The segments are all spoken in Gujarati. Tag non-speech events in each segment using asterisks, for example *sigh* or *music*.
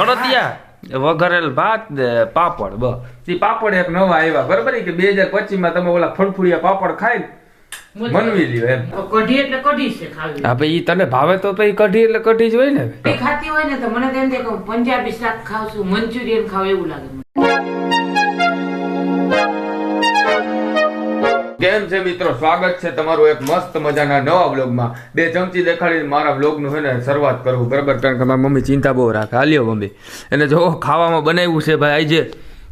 અડદિયા વઘરેલ ભાત પાપડ બ ઈ પાપડ એક નવા આવ્યા બરાબર? કે બે હજાર પચીસમાં તમે ઓલા ફળફુડિયા પાપડ ખાઈ મનવી લ્યો એમ. કઢી એટલે કઢી જ છે ખાવી. હા ભાઈ તને ભાવે તો પછી કઢી એટલે કઢી જ હોય ને. ખાતી હોય ને તો મને તો એમ કે પંજાબી શાક ખાવ છું મંચુરિયન ખાવ એવું લાગે મને. કેમ છે મિત્રો? સ્વાગત છે તમારું એક મસ્ત મજાના નવા બ્લોગમાં બે ચમચી દેખાડીને મારા બ્લોગનું છે ને શરૂઆત કરું બરાબર? કારણ કે મારી મમ્મી ચિંતા બહુ રાખે. હાલ્યો મમ્મી. એને જો ખાવામાં બનાવ્યું છે ભાઈ આજે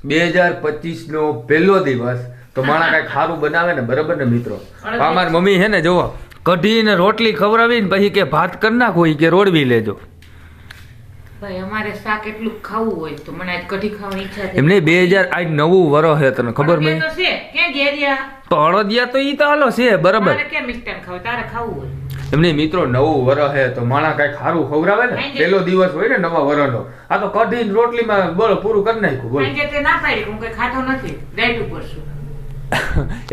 બે હજાર પચીસનો પહેલો દિવસ. તો માણા કાંઈ ખારું બનાવે ને બરાબર ને મિત્રો? આ મારી મમ્મી છે ને જોવો કઢીને રોટલી ખવડાવી ને પછી કે ભાત કરી નાખો કે રોડવી લેજો. ભાઈ અમારે શાક એટલું ખાવું હોય તો મને આજ કઢી ખાવાની ઈચ્છા એમને બે હજાર આજ નવું વરો છે તને ખબર નહીં? ક્યાં ઘેરિયા? પણ અડદિયા તો ઈ તો હાલો છે બરાબર. મિષ્ટાન ખાવું? તારે ખાવું હોય. એમની મિત્રો નવું વર હે તો માણા કઈ સારું ખવડાવે ને? પેલો દિવસ હોય ને નવા વરનો આ તો કઢી રોટલી રોટલીમાં બોલો પૂરું કરી નાખ્યું બોલો. કે તે ના પાડી હું કઈ ખાતો નથી. ડાયટ ઉપર છું.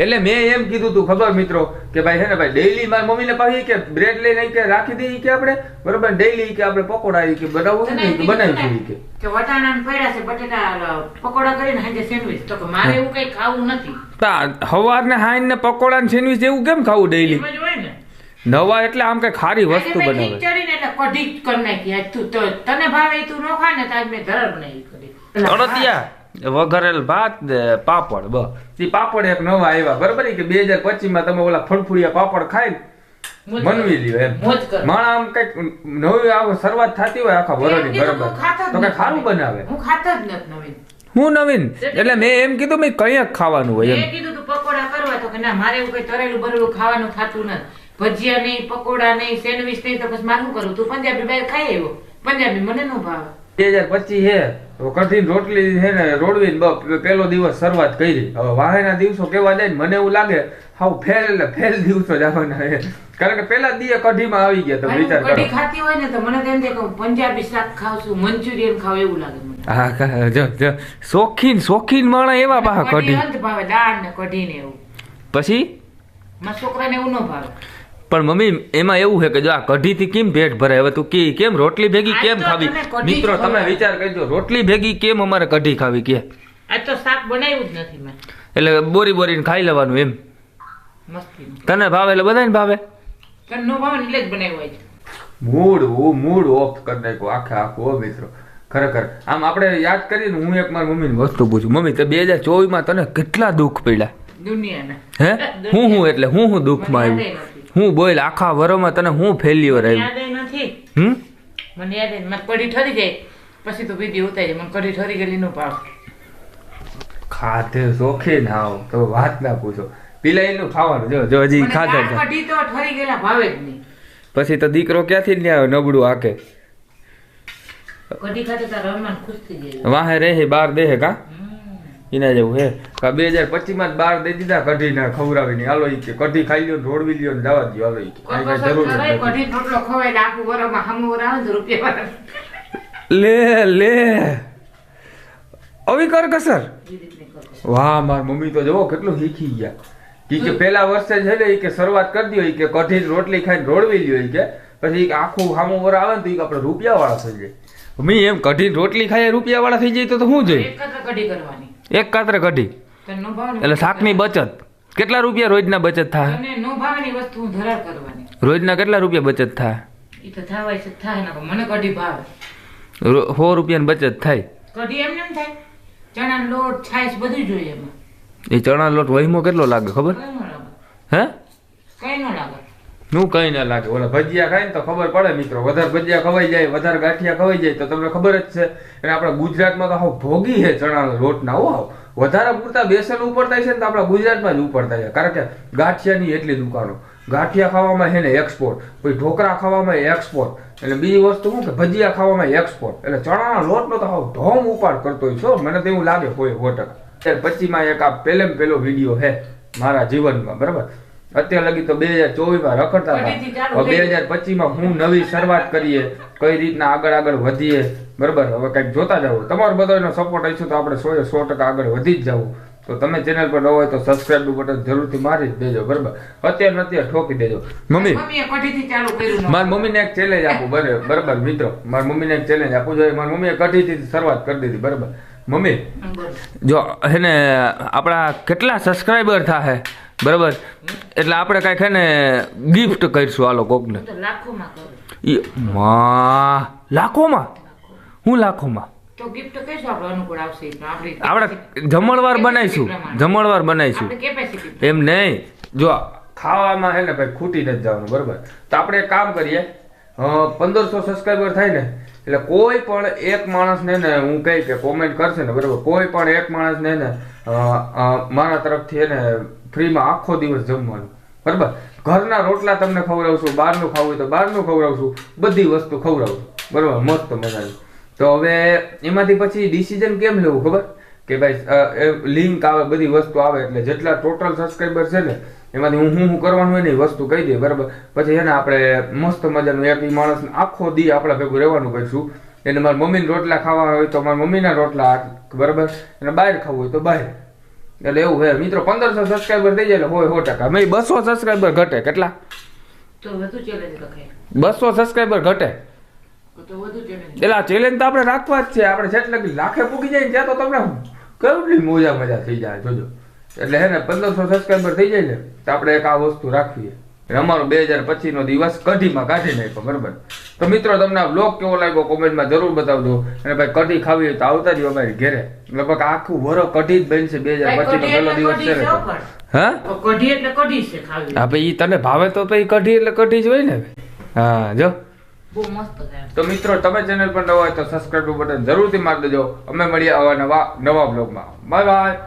એટલે મેં એમ કીધું તું ખબર મિત્રો કે ભાઈ હે ને ભાઈ ડેઈલી મારી મમ્મીને પાછી કે બ્રેડ લઈને કે રાખી દઈએ કે આપણે બરોબર? ડેઈલી કે આપણે પકોડા કે બનાવવું ને કે બનાવી દઈએ કે. કે વટાણા પડ્યા છે બટેટા પકોડા કરીને હાજે સેન્ડવિચ તો કે મારે એવું કઈ ખાવું નથી. તા હવારને હાઈન ને પકોડા ને સેન્ડવિચ એવું કેમ ખાવું ડેઈલી નવા એટલે આમ કઈ ખારી વસ્તુ બનાવે. ચડીને એટલે કઢી કરી નાખી. તું તને ભાવે તું નો ખા ને તો આજ મેં ધરર બનાવી કરી. અડદિયા વઘારેલ ભાત પાપડ બ. એ પાપડ એક નવા આવ્યા બરાબર? કે બે હજાર પચીસમાં તમે ઓલા ફળફુડિયા પાપડ ખાઈ મનવી લ્યો એમ. માણા આમ કંઈક નવી આવો શરૂઆત થતી હોય આખા વરોની બરાબર? તો કઈ ખારું બનાવે. હું ખાતા જ નથી હું નવીન? એટલે મેં એમ કીધું મેં કંઈક ખાવાનું હોય એમ. કીધું તું પકોડા કરવા તો કે ના મારે એવું કઈ તરેલું બરેલું ખાવાનું ખાતું નથી. ભજીયા નહીં પકોડા નહીં સેન્ડવિચ નહીં તો પછી મારું કરું તું પંજાબી બે ખાઈ આવ્યો. પંજાબી મને ન ભાવે. બે હજાર પચીસ હે. કઠિન રોટલી છે ને રોડવી પેલો દિવસ શરૂઆત કરી. હવે વાહેના દિવસો કેવા જાય મને એવું લાગે હાવ ફેલ એટલે ફેલ દિવસો જવાના હે કારણ કે પેલા દીએ કઢીમાં આવી ગયા તમે વિચાર કરો. કઢી ખાતી હોય ને તો મને તેમ કે પંજાબી શાક ખાવ છું મંચુરિયન ખાવ એવું લાગે મને. હા જો જો. શોખીન શોખીન માણા એવા પાછા કઢી કઢી. ભાવે દાળ ને કઢી ને એવું. પછી? મારા છોકરાને એવું ન ભાવે. પણ મમ્મી એમાં એવું છે કે જો આ કઢીથી કેમ પેટ ભરાય? હવે તું કે કેમ રોટલી ભેગી કેમ ખાવી? મિત્રો તમે. વિચાર કરજો રોટલી ભેગી કેમ અમારે કઢી ખાવી કે? આજ તો શાક બનાવ્યું જ નથી મેં. એટલે બોરી બોરીને ખાઈ લેવાનું એમ. તને ભાવે એટલે બધાને ભાવે? તને ભાવે એટલે જ બનાવ્યું હોય મૂડ હું મૂડ ઓફ કરી નાખ્યું આખે આખું હો મિત્રો. ખરેખર. આમ આપણે યાદ કરીએ ને હું એક મારી મમ્મીની વસ્તુ પૂછું. મમ્મી તે બે હજાર ચોવીસમાં તને કેટલા દુઃખ પડ્યા? દુનિયાને. હે? *laughs* હું હું એટલે હું હું દુઃખમાં આવ્યું. હું બોલ આખા વરોમાં તને હું ફેલ્યુઅર આવ્યું? નથી. હમ? મને યાદ નહીં મને કઢી ઠરી જાય પછી તો બીજી ઉતારી મને કઢી ઠરી ગયેલી નો ભાવ. ખાધે શોખીન આવો. તો વાત ના પૂછો. પિલાઈનું ખાવાનું જો જો હજી ખાધે કઢી તો ઠરી ગયેલા ભાવે જ નહીં. પછી તો દીકરો ક્યાંથી ન્યા નબળું આકે કઢી ખાતે તારા રમણ ખુશ થઈ જાય. વાહે રે બાર દેહે કા. એના જેવું હે. કા બે હજાર પચીસમાં બાર દઈ દીધા કઢી ને ખવડાવીને. હાલો ઈ કે કઢી ખાઈ લ્યો ઢોળવી લ્યો ને જવા દો હાલો ઈ કે. કાંઈ જરૂર નથી. કઢી રોટલો ખવાય ને આખું વરમાં હામું વર ને રૂપિયા લે લે. અવી કર કસર. વાહ માર મમ્મી તો જોવો કેટલું શીખી ગયા. ઈ કે પેલા વર્ષે છે ને ઈ કે શરૂઆત કરી દ્યો ઈ કે કઢી રોટલી ખાઈને રોડવી લ્યો ઈ કે. પછી આખું હામું વર આવે ને તો ઈ આપણે રૂપિયા વાળા થઈ જાય. મમ્મી એમ કઢી રોટલી ખાઈ રૂપિયા વાળા થઈ જાય તો તો શું જોઈએ કઢી કરવાની. એક કાતરે કઢી. એટલે શાકની બચત. કેટલા રૂપિયા રોજના બચત થાય? રોજના કેટલા રૂપિયા બચત થાય? સો રૂપિયાની બચત થાય. કઢી એમને એમ થાય? ચણા લોટ છાશ બધું જોઈએ એ ચણા લોટ વહીમો કેટલો લાગે ખબર? હે? નું કઈ ના લાગે. ઓલા ભજીયા ખાય ને તો ખબર પડે મિત્રો. વધારે ભજીયા ખવાઈ જાય, વધારે ગાંઠિયા ખવાઈ જાય, તો તમને ખબર જ છે. અને આપણા ગુજરાતમાં તો હાવ ભોગી છે ચણાના લોટના હો હાવ. વધારે પૂરતા બેસન ઉપડતા છે ને તો આપણા ગુજરાતમાં જ ઉપડતા છે. કારણ કે ગાંઠિયાની એટલી દુકાનો. ગાંઠિયા ખાવામાં છે ને એક્સપોર્ટ પછી ઢોકળા ખાવામાં એક્સપોર્ટ એટલે બીજી વસ્તુ શું કે ભજીયા ખાવામાં એક્સપોર્ટ એટલે ચણાના લોટનો તો હાવ ઢોમ ઉપાડ કરતો હોય છો મને તો એવું લાગે કોઈ હોટક ટકા અત્યારે પચીમાં એક આ પહેલે પહેલો વીડિયો છે મારા જીવનમાં. બરાબર? અત્યાર લગી તો બે હજાર ચોવીસમાં રખડતા હતા. બે હજાર પચીસમાં હું નવી શરૂઆત કરીએ કઈ રીતના આગળ આગળ વધીએ બરોબર? હવે કંઈક જોતા જાવ તમારો બધો સપોર્ટ હશે તો આપણે સો સો ટકા આગળ વધી જ જવું તો તમે ચેનલ પર ન હોય તો સબસ્ક્રાઇબનું બટન જરૂરથી મારી દેજો બરાબર? અત્યારે અત્યારે ઠોકી દેજો. મમ્મી મારી મમ્મીને એક ચેલેન્જ આપું બરાબર બરાબર મિત્રો? મારી મમ્મીને એક ચેલેન્જ આપું જોઈએ મારી મમ્મીએ કઢીથી શરૂઆત કરી દીધી બરાબર? મમ્મી. જો એને આપણા કેટલા સબસ્ક્રાઇબર થાય બરાબર? એટલે આપણે કાંઈક હે ને ગિફ્ટ કરીશું આલો કોકને. માં લાખોમાં હું લાખોમાં? આપણે જમણવાર બનાવીશું જમણવાર બનાવીશું. એમ નહીં. જો ખાવામાં ને ભાઈ ખૂટી નથી જવાનું બરાબર? તો આપણે એક કામ કરીએ. પંદરસો સબસ્ક્રાઈબર થાય ને એટલે કોઈ પણ એક માણસને ને હું કહી કે કોમેન્ટ કરશે ને બરાબર? કોઈ પણ એક માણસને ને મારા તરફથી એને ફ્રીમાં આખો દિવસ જમવાનું. બરાબર? ઘરના રોટલા તમને ખવડાવશું, બહારનું ખાવું હોય તો બહારનું ખવડાવશું, બધી વસ્તુ ખવડાવશું બરાબર? મસ્ત મજાની. તો હવે એમાંથી પછી ડિસિઝન કેમ લેવું ખબર? કે ભાઈ લિંક આવે, બધી વસ્તુ આવે એટલે જેટલા ટોટલ સબસ્ક્રાઈબર છે ને, એમાંથી હું હું કરવાનું હોય ને એ વસ્તુ કહી દઈએ બરાબર? પછી છે ને આપણે મસ્ત મજાનું એક માણસ આખો દી આપણે ભેગું રહેવાનું કરીશું. એને મારી મમ્મીને રોટલા ખાવા હોય તો મારી મમ્મીના રોટલા, બરાબર? એને બહાર ખાવું હોય તો બહાર. એટલે એવું હે મિત્રો પંદરસો સબસ્ક્રાઈબર થઈ જાય એટલે હોય સો ટકા. મેં બસો સબસ્ક્રાઈબર ઘટે. કેટલા. બસો સબસ્ક્રાઈબર ઘટે. પેલા એટલે આ ચેલેન્જ તો આપણે રાખવા જ છે. આપણે જેટ લગી લાખે પૂગી જાય ને ત્યાં તો તમને કેટલી મોજા મજા થઈ જાય જોજો. એટલે હે ને પંદરસો સબસ્ક્રાઈબર થઈ જાય ને તો આપણે એક આ વસ્તુ રાખવી અમારો બે હજાર પચીસ નો દિવસ કઢીમાં કાઢી નાખ્યો બરાબર? તો મિત્રો તમને આ બ્લોગ કેવો લાગ્યો કોમેન્ટમાં જરૂર બતાવજો. અને ભાઈ કઢી ખાવી હોય તો આવતા જ અમારી ઘેરે. લગભગ આખું વરો કઢી જ બનશે બે હજાર ભાઈ, પચીસ નો પહેલો દિવસ છે હો? કઢી એટલે કઢી છે ખાવી. હા ભાઈ તને ભાવે તો પછી કઢી એટલે કઢી જ હોય ને હા જો. તો મિત્રો તમે ચેનલ પર નવા હોય તો સબસ્ક્રાઈબ બટન જરૂરથી મારી દેજો. અમે મળીએ આવા નવા નવા બ્લોગમાં બાય બાય.